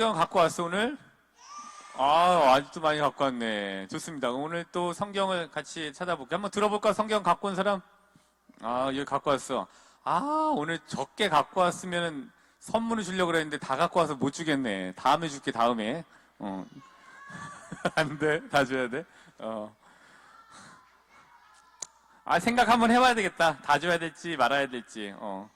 성경 갖고 왔어, 오늘? 아, 아직도 많이 갖고 왔네. 좋습니다. 오늘 또 성경을 같이 찾아볼게요. 한번 들어볼까? 성경 갖고 온 사람? 아, 여기 갖고 왔어. 아, 오늘 적게 갖고 왔으면 선물을 주려고 그랬는데 다 갖고 와서 못 주겠네. 다음에 줄게, 다음에. 어. 안 돼. 다 줘야 돼. 어. 아, 생각 한번 해봐야 되겠다. 다 줘야 될지 말아야 될지. 어.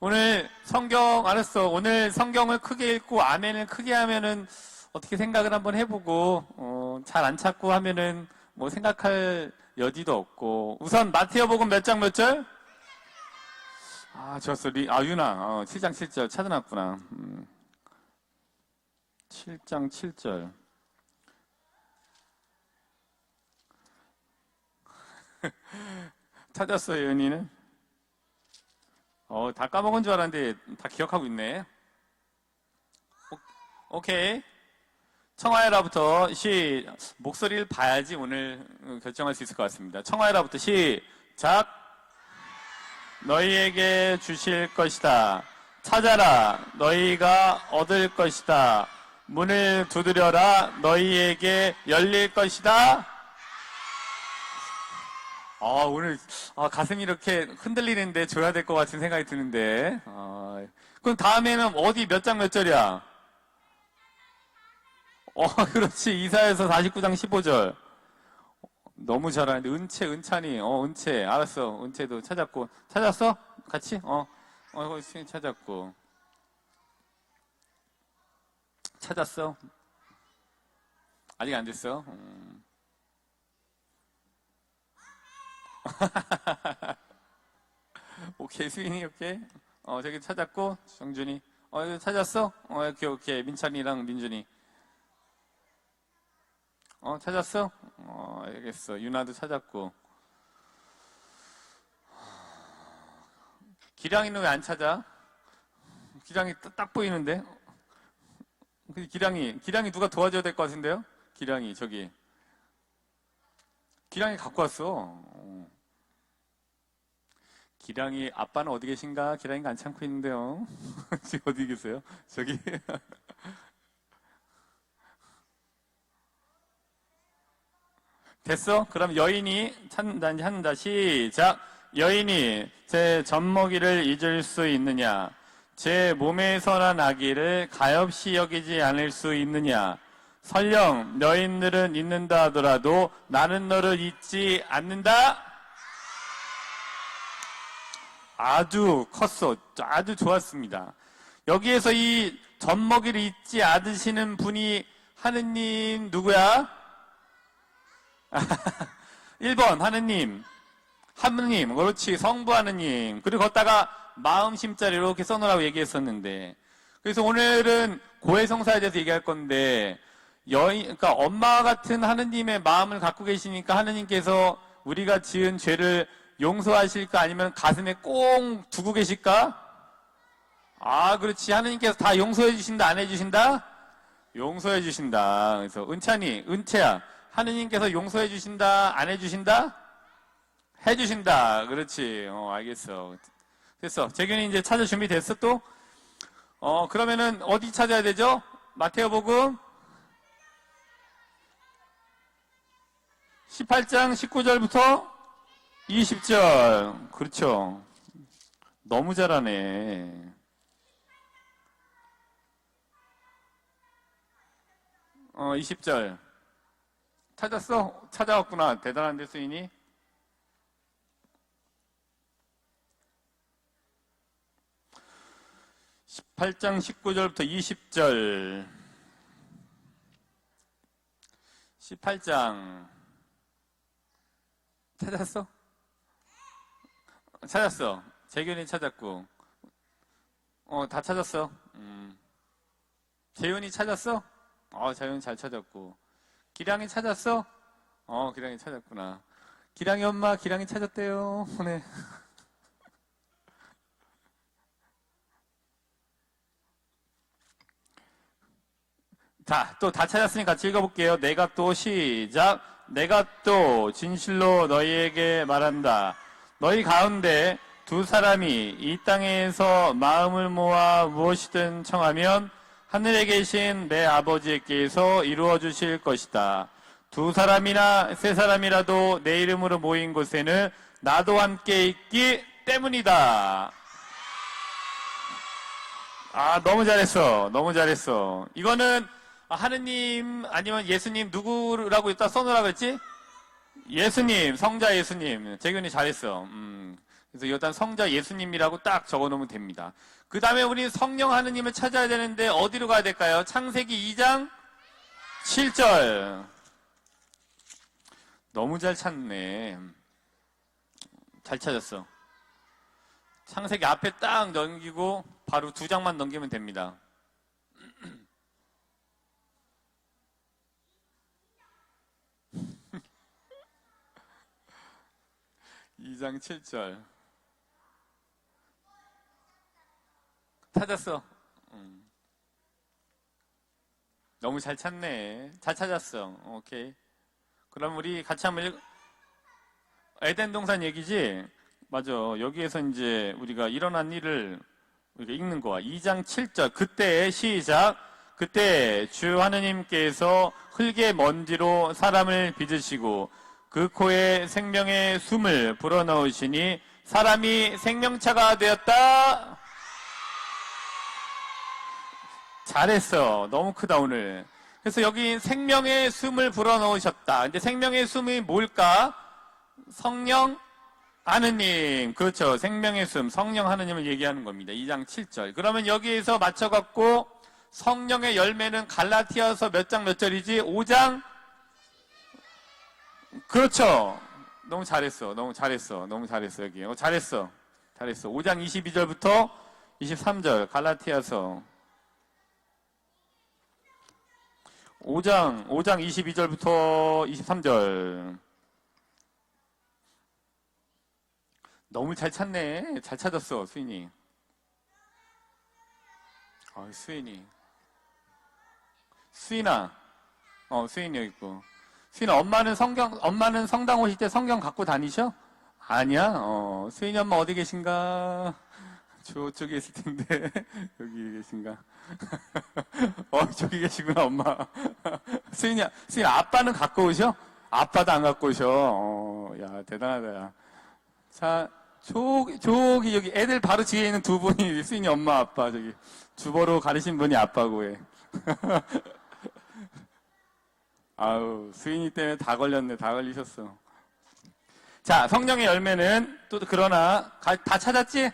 오늘 성경, 알았어. 오늘 성경을 크게 읽고 아멘을 크게 하면은 어떻게 생각을 한번 해보고, 어, 잘 안 찾고 하면은 뭐 생각할 여지도 없고. 우선 마태어 복음 몇 장 몇 절? 아, 좋았어. 리, 아, 유나. 어, 7장 7절 찾아놨구나. 음. 7장 7절. 찾았어요, 연희는? 어, 다 까먹은 줄 알았는데 다 기억하고 있네. 오, 오케이. 청하여라부터 시, 목소리를 봐야지 오늘 결정할 수 있을 것 같습니다. 청하여라부터 시작. 너희에게 주실 것이다. 찾아라. 너희가 얻을 것이다. 문을 두드려라. 너희에게 열릴 것이다. 아, 오늘, 아, 가슴이 이렇게 흔들리는데 줘야 될 것 같은 생각이 드는데. 아, 그럼 다음에는 어디 몇 장 몇 절이야? 어, 그렇지. 이사에서 49장 15절. 너무 잘하는데, 은채, 은찬이, 어, 은채. 알았어. 은채도 찾았고. 찾았어? 같이? 어, 어, 찾았고. 찾았어? 아직 안 됐어? 음. 오케이, 수인이, 오케이. 어, 저기 찾았고, 정준이. 어, 찾았어? 어, 오케이, 오케이. 민찬이랑 민준이. 어, 찾았어? 어, 알겠어. 유나도 찾았고. 기량이는 왜 안 찾아? 기량이 딱, 딱 보이는데? 근데 기량이, 기량이 누가 도와줘야 될 것 같은데요? 기량이, 저기. 기량이 갖고 왔어. 어. 기량이 아빠는 어디 계신가? 기량이가 안 참고 있는데요. 지금 어디 계세요? 저기 됐어? 그럼 여인이 찾는다, 찾는다. 시작. 여인이 제 젖먹이를 잊을 수 있느냐? 제 몸에서 난 아기를 가엾이 여기지 않을 수 있느냐? 설령 여인들은 잊는다 하더라도 나는 너를 잊지 않는다? 아주 컸어. 아주 좋았습니다. 여기에서 이 젖먹이를 잊지 않으시는 분이 하느님 누구야? 1번 하느님 하느님 그렇지 성부 하느님 그리고 걷다가 마음 심자리 이렇게 써놓으라고 얘기했었는데 그래서 오늘은 고해성사에 대해서 얘기할 건데 여인 그러니까 엄마 같은 하느님의 마음을 갖고 계시니까 하느님께서 우리가 지은 죄를 용서하실까 아니면 가슴에 꽁 두고 계실까? 아 그렇지 하느님께서 다 용서해 주신다 안 해 주신다? 용서해 주신다 그래서 은찬이 은채야 하느님께서 용서해 주신다, 안 해 주신다? 해 주신다. 그렇지. 어, 알겠어. 됐어. 재균이 이제 찾아 준비 됐어 또? 어, 그러면은 어디 찾아야 되죠? 마테오 복음 18장 19절부터 20절. 그렇죠. 너무 잘하네. 어, 20절. 찾았어? 찾아왔구나. 대단한데, 수인이? (18장 19절부터 20절) (18장) 찾았어? 찾았어. 재균이 찾았고. 어, 다 찾았어. 음. 재윤이 찾았어? 어, 재윤이 잘 찾았고. 기량이 찾았어? 어, 기량이 찾았구나. 기량이 엄마, 기량이 찾았대요. 네. 자, 또 다 찾았으니 같이 읽어볼게요. 내가 또 시작. 내가 또 진실로 너희에게 말한다. 너희 가운데 두 사람이 이 땅에서 마음을 모아 무엇이든 청하면 하늘에 계신 내 아버지께서 이루어 주실 것이다. 두 사람이나 세 사람이라도 내 이름으로 모인 곳에는 나도 함께 있기 때문이다. 아, 너무 잘했어. 너무 잘했어. 이거는 하느님 아니면 예수님 누구라고 일단 써놓으라 그랬지? 예수님, 성자 예수님. 재균이 잘했어. 음. 그래서 일단 성자 예수님이라고 딱 적어 놓으면 됩니다. 그 다음에 우리 성령 하느님을 찾아야 되는데 어디로 가야 될까요? 창세기 2장 7절. 너무 잘 찾네. 잘 찾았어. 창세기 앞에 딱 넘기고 바로 두 장만 넘기면 됩니다. 2장 7절. 찾았어. 음. 너무 잘 찾네. 잘 찾았어. 오케이. 그럼 우리 같이 한번 읽... 에덴 동산 얘기지? 맞아. 여기에서 이제 우리가 일어난 일을 우리가 읽는 거야. 2장 7절. 그때 시작. 그때 주 하느님께서 흙의 먼지로 사람을 빚으시고 그 코에 생명의 숨을 불어넣으시니 사람이 생명차가 되었다. 잘했어. 너무 크다, 오늘. 그래서 여기 생명의 숨을 불어넣으셨다. 근데 생명의 숨이 뭘까? 성령 하느님. 그렇죠. 생명의 숨, 성령 하느님을 얘기하는 겁니다. 2장 7절. 그러면 여기에서 맞춰갖고 성령의 열매는 갈라티아서 몇 장 몇 절이지? 5장? 그렇죠. 너무 잘했어. 너무 잘했어. 너무 잘했어, 여기. 어, 잘했어. 잘했어. 5장 22절부터 23절. 갈라티아서. 5장, 5장 22절부터 23절. 너무 잘 찾네. 잘 찾았어, 수인이. 아, 수인이. 수인아. 어, 수인이 여기 있고. 수인아, 엄마는 성경, 엄마는 성당 오실 때 성경 갖고 다니셔? 아니야? 어, 수인이 엄마 어디 계신가? 저쪽에 있을 텐데. 여기 계신가? 어, 저기 계시구나, 엄마. 수인이, 수인 아빠는 갖고 오셔? 아빠도 안 갖고 오셔. 어, 야, 대단하다, 야. 자, 저기, 저기, 여기 애들 바로 뒤에 있는 두 분이 수인이 엄마, 아빠, 저기. 주보로 가르신 분이 아빠고 해. 아우, 수인이 때문에 다 걸렸네, 다 걸리셨어. 자, 성령의 열매는 또 그러나 가- 다 찾았지?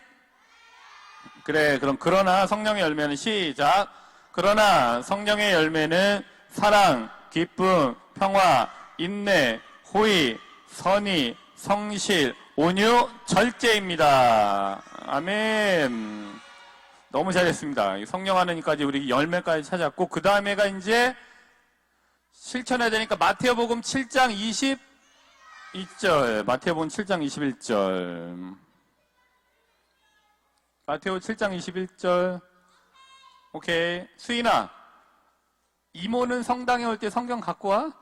그래, 그럼 그러나 성령의 열매는 시작. 그러나 성령의 열매는 사랑, 기쁨, 평화, 인내, 호의, 선의, 성실, 온유, 절제입니다. 아멘. 너무 잘했습니다. 이 성령 하느님까지 우리 열매까지 찾았고 그 다음에가 이제 실천해야 되니까 마태복음 7장 22절, 마태복음 7장 21절. 마테오 7장 21절. 오케이. 수인아. 이모는 성당에 올 때 성경 갖고 와?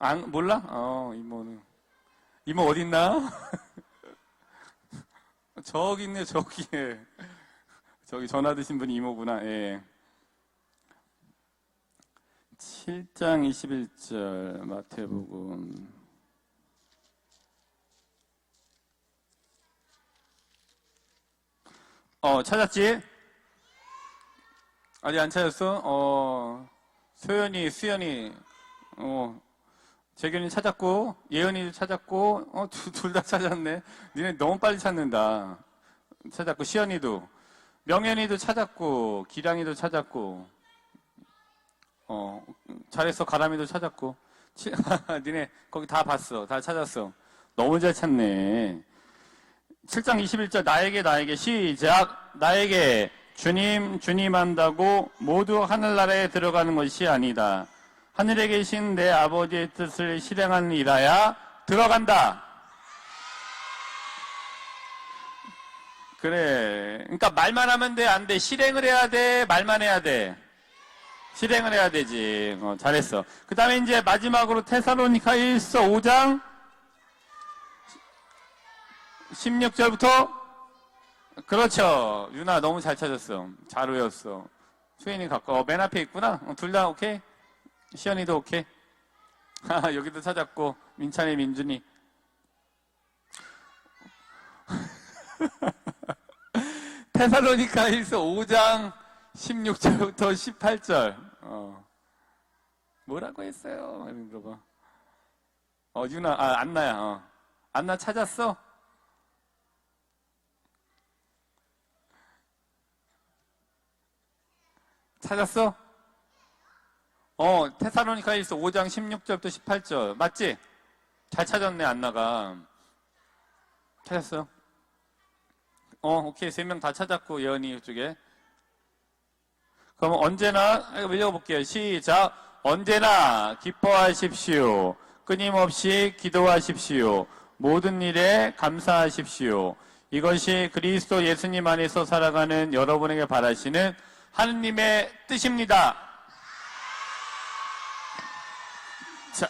안, 몰라? 어, 이모는. 이모 어딨나? 저기 있네, 저기에. 저기 전화 드신 분이 이모구나, 예. 7장 21절, 마태복음. 어, 찾았지? 아직 안 찾았어? 어, 소연이, 수연이, 어, 재균이 찾았고, 예은이도 찾았고, 어, 둘 다 찾았네. 니네 너무 빨리 찾는다. 찾았고, 시연이도, 명연이도 찾았고, 기량이도 찾았고, 어, 잘했어. 가람이도 찾았고, 치- 니네 거기 다 봤어. 다 찾았어. 너무 잘 찾네. 7장 21절 나에게 나에게 시작 나에게 주님 주님 한다고 모두 하늘나라에 들어가는 것이 아니다. 하늘에 계신 내 아버지의 뜻을 실행하는 이라야 들어간다. 그래. 그러니까 말만 하면 돼, 안 돼. 실행을 해야 돼, 말만 해야 돼. 실행을 해야 되지. 어, 잘했어. 그 다음에 이제 마지막으로 테사로니카 1서 5장 16절부터 그렇죠. 유나 너무 잘 찾았어. 잘 외웠어. 수현이 가까워. 맨 앞에 있구나. 어, 둘다 오케이? 시연이도 오케이? 여기도 찾았고, 민찬이, 민준이. 테살로니카일서 5장 16절부터 18절. 어. 뭐라고 했어요? 물어봐. 어, 유나, 아, 안나야, 어. 안나 찾았어? 찾았어? 어, 테사로니카일서 5장 16절부터 18절. 맞지? 잘 찾았네, 안나가. 찾았어? 어, 오케이. 세 명 다 찾았고, 예언이 이쪽에. 그럼 언제나, 읽어볼게요. 시작. 언제나 기뻐하십시오. 끊임없이 기도하십시오. 모든 일에 감사하십시오. 이것이 그리스도 예수님 안에서 살아가는 여러분에게 바라시는 하느님의 뜻입니다. 자,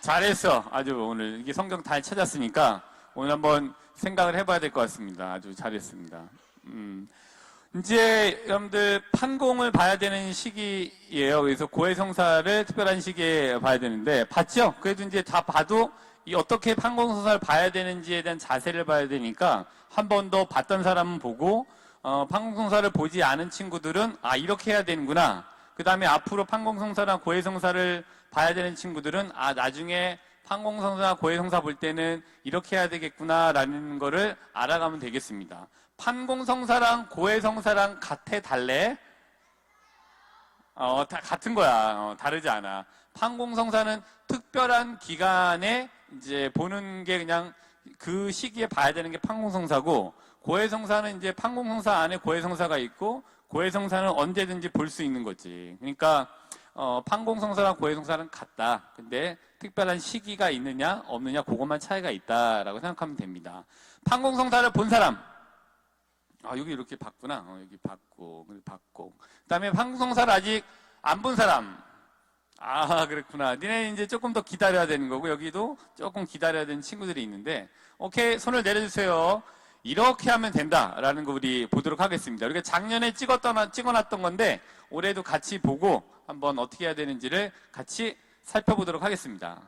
잘했어. 아주 오늘 이게 성경 잘 찾았으니까 오늘 한번 생각을 해봐야 될 것 같습니다. 아주 잘했습니다. 음, 이제 여러분들 판공을 봐야 되는 시기예요. 그래서 고해성사를 특별한 시기에 봐야 되는데 봤죠? 그래도 이제 다 봐도 이 어떻게 판공성사를 봐야 되는지에 대한 자세를 봐야 되니까 한 번 더 봤던 사람은 보고 어, 판공성사를 보지 않은 친구들은 아 이렇게 해야 되는구나. 그 다음에 앞으로 판공성사나 고해성사를 봐야 되는 친구들은 아 나중에 판공성사나 고해성사 볼 때는 이렇게 해야 되겠구나라는 거를 알아가면 되겠습니다. 판공성사랑 고해성사랑 같아 달래? 어, 다 같은 거야. 어, 다르지 않아. 판공성사는 특별한 기간에 이제 보는 게 그냥 그 시기에 봐야 되는 게 판공성사고 고해성사는 이제 판공성사 안에 고해성사가 있고 고해성사는 언제든지 볼 수 있는 거지. 그러니까 어, 판공성사랑 고해성사는 같다. 근데 특별한 시기가 있느냐 없느냐 그것만 차이가 있다라고 생각하면 됩니다. 판공성사를 본 사람 아, 여기 이렇게 봤구나. 어, 여기 봤고, 봤고. 그 다음에 판공성사를 아직 안 본 사람. 아, 그렇구나. 니네 이제 조금 더 기다려야 되는 거고, 여기도 조금 기다려야 되는 친구들이 있는데, 오케이, 손을 내려주세요. 이렇게 하면 된다라는 거 우리 보도록 하겠습니다. 우리가 작년에 찍었던, 찍어놨던 건데, 올해도 같이 보고 한번 어떻게 해야 되는지를 같이 살펴보도록 하겠습니다.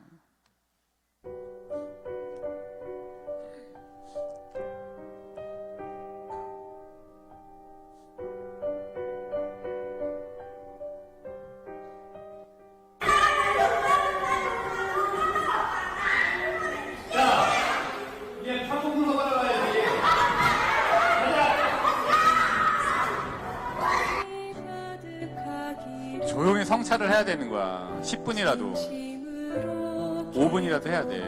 해야 되는 거야. 10분이라도. 5분이라도 해야 돼.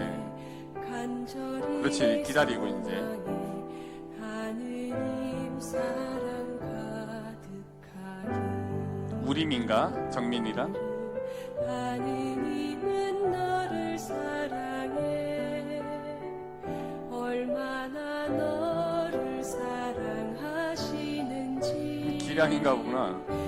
그렇지, 기다리고 이제. 우림인가? 정민이랑? 기량인가 보구나.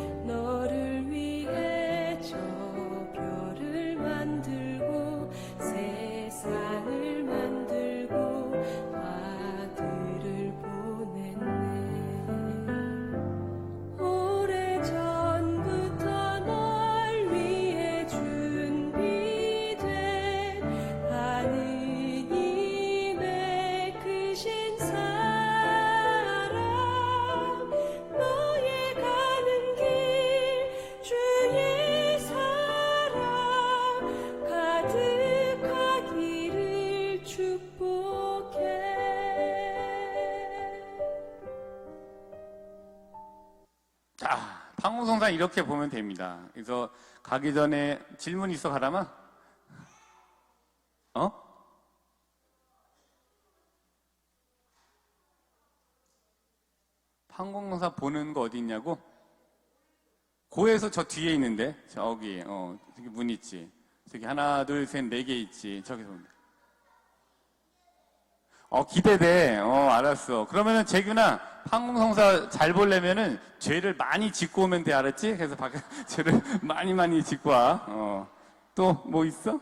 판공성사 이렇게 보면 됩니다. 그래서 가기 전에 질문 있어 가라마? 어? 판공성사 보는 거 어디 있냐고? 고에서 저 뒤에 있는데 저기 어 저기 문 있지. 저기 하나 둘 셋 네 개 있지. 저기서 돼. 어, 기대돼. 어, 알았어. 그러면은 재규나 항공성사 잘 보려면은 죄를 많이 짓고 오면 돼. 알았지? 그래서 바, 죄를 많이 많이 짓고 와. 어. 또 뭐 있어?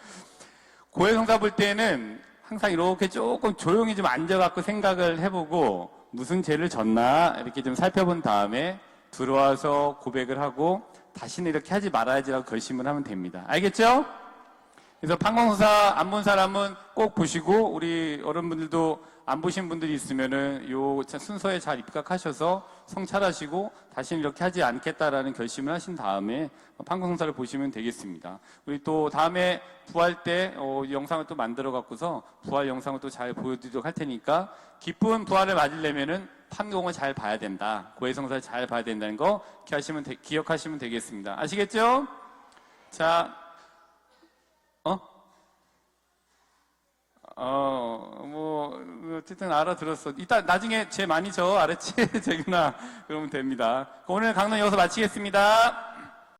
고해성사 볼 때는 항상 이렇게 조금 조용히 좀 앉아갖고 생각을 해보고 무슨 죄를 졌나 이렇게 좀 살펴본 다음에 들어와서 고백을 하고 다시는 이렇게 하지 말아야지라고 결심을 하면 됩니다. 알겠죠? 그래서 판공사 안 본 사람은 꼭 보시고 우리 어른분들도 안 보신 분들이 있으면은 요 순서에 잘 입각하셔서 성찰하시고 다시는 이렇게 하지 않겠다라는 결심을 하신 다음에 판공사를 보시면 되겠습니다. 우리 또 다음에 부활 때 어, 영상을 또 만들어 갖고서 부활 영상을 또 잘 보여드리도록 할 테니까 기쁜 부활을 맞으려면은 판공을 잘 봐야 된다. 고해성사를 잘 봐야 된다는 거 기억하시면, 되, 기억하시면 되겠습니다. 아시겠죠? 자, 어, 뭐, 어쨌든 알아들었어. 이따, 나중에 제 많이 줘. 알았지? 재균아. 그러면 됩니다. 오늘 강론 여기서 마치겠습니다.